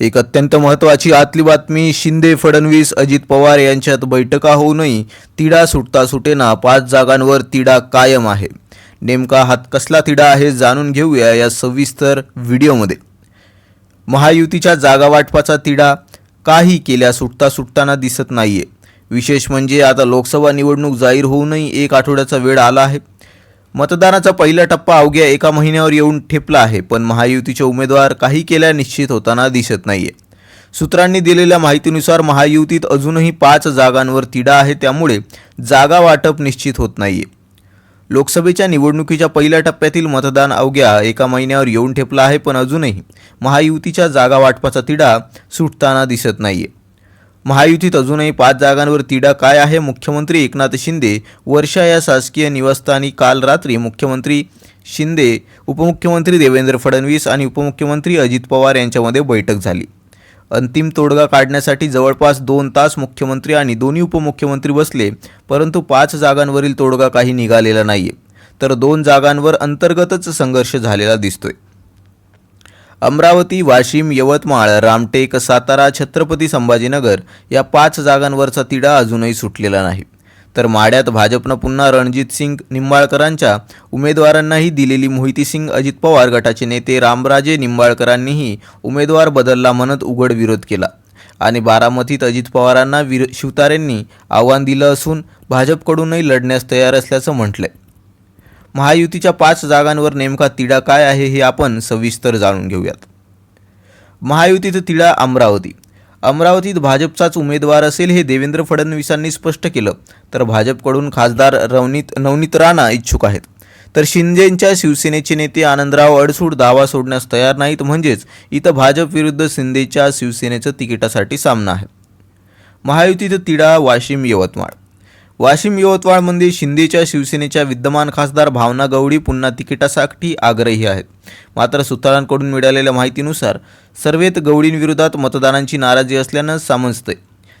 एक अत्यंत महत्त्वाची आतली बातमी शिंदे फडणवीस अजित पवार यांच्यात बैठका होऊनही तिढा सुटता सुटेना पाच जागांवर तिढा कायम आहे. नेमका हात कसला तिढा आहे जाणून घेऊया या सविस्तर व्हिडिओमध्ये. महायुतीच्या जागावाटपाचा तिढा काही केल्या सुटता सुटताना दिसत नाहीये. विशेष म्हणजे आता लोकसभा निवडणूक जाहीर होऊनही एक आठवड्याचा वेळ आला आहे. मतदानाचा पहिला टप्पा अवघ्या एका महिन्यावर येऊन ठेपला आहे पण महायुतीचे उमेदवार काही केल्या निश्चित होताना दिसत नाहीये. सूत्रांनी दिलेल्या माहितीनुसार महायुतीत अजूनही पाच जागांवर तिढा आहे त्यामुळे जागा वाटप निश्चित होत नाहीये. लोकसभेच्या निवडणुकीच्या पहिल्या टप्प्यातील मतदान अवघ्या एका महिन्यावर येऊन ठेपला आहे पण अजूनही महायुतीच्या जागा वाटपाचा तिढा सुटताना दिसत नाहीये. महायुतीत अजूनही पाच जागांवर तिढा काय आहे? मुख्यमंत्री एकनाथ शिंदे वर्षा या शासकीय निवासस्थानी काल रात्री मुख्यमंत्री शिंदे उपमुख्यमंत्री देवेंद्र फडणवीस आणि उपमुख्यमंत्री अजित पवार यांच्यामध्ये बैठक झाली. अंतिम तोडगा काढण्यासाठी जवळपास दोन तास मुख्यमंत्री आणि दोन्ही उपमुख्यमंत्री बसले परंतु पाच जागांवरील तोडगा काही निघालेला नाही तर दोन जागांवर अंतर्गतच संघर्ष झालेला दिसतोय. अमरावती वाशिम यवतमाळ रामटेक सातारा छत्रपती संभाजीनगर या पाच जागांवरचा तिढा अजूनही सुटलेला नाही. तर माड्यात भाजपनं पुन्हा रणजित सिंग निंबाळकरांच्या उमेदवारांनाही दिलेली मोहिती सिंग अजित पवार गटाचे नेते रामराजे निंबाळकरांनीही उमेदवार बदलला म्हणत उघड विरोध केला. आणि बारामतीत अजित पवारांना विर शिवतारेंनी आव्हान दिलं असून भाजपकडूनही लढण्यास तयार असल्याचं म्हटलंय. महायुतीच्या पाच जागांवर नेमका तिढा काय आहे हे आपण सविस्तर जाणून घेऊयात. महायुतीत तिढा अमरावती. अमरावतीत भाजपचाच उमेदवार असेल हे देवेंद्र फडणवीसांनी स्पष्ट केलं तर भाजपकडून खासदार रवनीत नवनीत राणा इच्छुक आहेत. तर शिंदेंच्या शिवसेनेचे नेते आनंदराव अडसूड दावा सोडण्यास तयार नाहीत म्हणजेच इथं भाजप विरुद्ध शिंदेच्या शिवसेनेचं तिकिटासाठी सामना आहे. महायुतीत तिढा वाशिम यवतमाळ. वाशिम यवतमाळमध्ये शिंदेच्या शिवसेनेच्या विद्यमान खासदार भावना गवळी पुन्हा तिकिटासाठी आग्रही आहेत. मात्र सूत्रांकडून मिळालेल्या माहितीनुसार सर्वेत गवडींविरोधात मतदानांची नाराजी असल्यानं समजते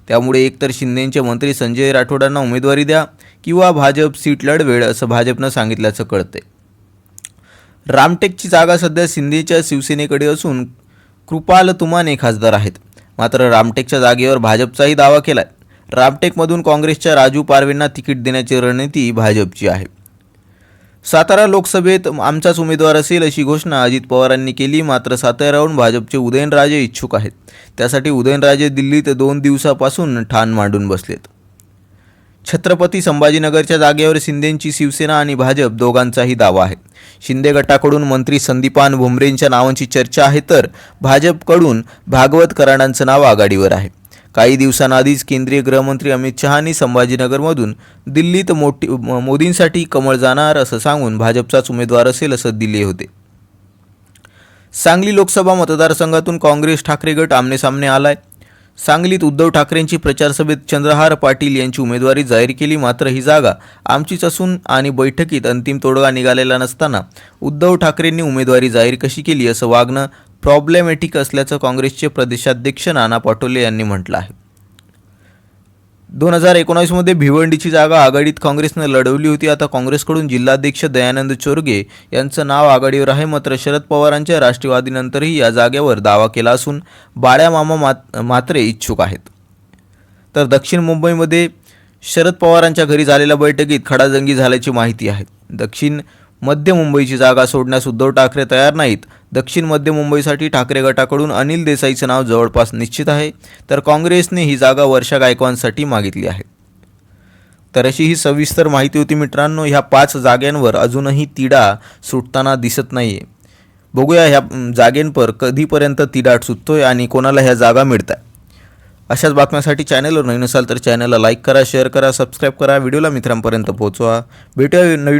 त्यामुळे एकतर शिंदेंचे मंत्री संजय राठोडांना उमेदवारी द्या किंवा भाजप सीट लढवेळ असं भाजपनं सांगितल्याचं कळतंय. रामटेकची जागा सध्या शिंदेच्या शिवसेनेकडे असून कृपाल तुमाने खासदार आहेत. मात्र रामटेकच्या जागेवर भाजपचाही दावा केलाय. रामटेकमधून काँग्रेसच्या राजू पारवेंना तिकीट देण्याची रणनीती भाजपची आहे. सातारा लोकसभेत आमचाच उमेदवार असेल अशी घोषणा अजित पवारांनी केली मात्र साताऱ्याहून भाजपचे उदयनराजे इच्छुक आहेत. त्यासाठी उदयनराजे दिल्लीत दोन दिवसापासून ठाण मांडून बसलेत. छत्रपती संभाजीनगरच्या जागेवर शिंदेंची शिवसेना आणि भाजप दोघांचाही दावा आहे. शिंदे गटाकडून मंत्री संदीपान भुमरेंच्या नावांची चर्चा आहे तर भाजपकडून भागवत कराडांचं नाव आघाडीवर आहे. काही दिवसांआधीच केंद्रीय गृहमंत्री अमित शहानी संभाजीनगरमधून दिल्लीत मोठी मोदींसाठी कमळ जाणार असं सांगून भाजपचाच उमेदवार असेल असं दिले होते. सांगली लोकसभा मतदारसंघातून काँग्रेस ठाकरे गट आमनेसामने आलाय. सांगलीत उद्धव ठाकरेंची प्रचारसभेत चंद्रहार पाटील यांची उमेदवारी जाहीर केली मात्र ही जागा आमचीच असून आणि बैठकीत अंतिम तोडगा निघालेला नसताना उद्धव ठाकरेंनी उमेदवारी जाहीर कशी केली असं वागणं प्रॉब्लेमॅटिक असल्याचं काँग्रेसचे प्रदेशाध्यक्ष नाना पटोले यांनी म्हटलं आहे. दोन हजार एकोणावीसमध्ये भिवंडीची जागा आघाडीत काँग्रेसनं लढवली होती. आता काँग्रेसकडून जिल्हाध्यक्ष दयानंद चोरगे यांचं नाव आघाडीवर आहे. मात्र शरद पवारांच्या राष्ट्रवादीनंतरही या जागेवर दावा केला असून बाळ्या मामा मात मात्रे इच्छुक आहेत. तर दक्षिण मुंबईमध्ये शरद पवारांच्या घरी झालेल्या बैठकीत खडाजंगी झाल्याची माहिती आहे. दक्षिण मध्य मुंबईची जागा सोडण्यास उद्धव ठाकरे तयार नाहीत. दक्षिण मध्य मुंबईसाठी ठाकरे गटाकडून अनिल देसाईचं नाव जवळपास निश्चित आहे तर काँग्रेसने ही जागा वर्षा गायकवांसाठी मागितली आहे. तर अशी ही सविस्तर माहिती होती मित्रांनो ह्या पाच जाग्यांवर अजूनही तिडा सुटताना दिसत नाही आहे बघूया ह्या जागेंपर जागेंवर कधीपर्यंत सुटतो सुटतोय आणि कोणाला ह्या जागा मिळत आहे अशाच बातम्यांसाठी चॅनलवर नवीन असाल तर चॅनलला लाईक करा शेअर करा सबस्क्राईब करा व्हिडिओला मित्रांपर्यंत पोहोचवा. भेटूया नवीन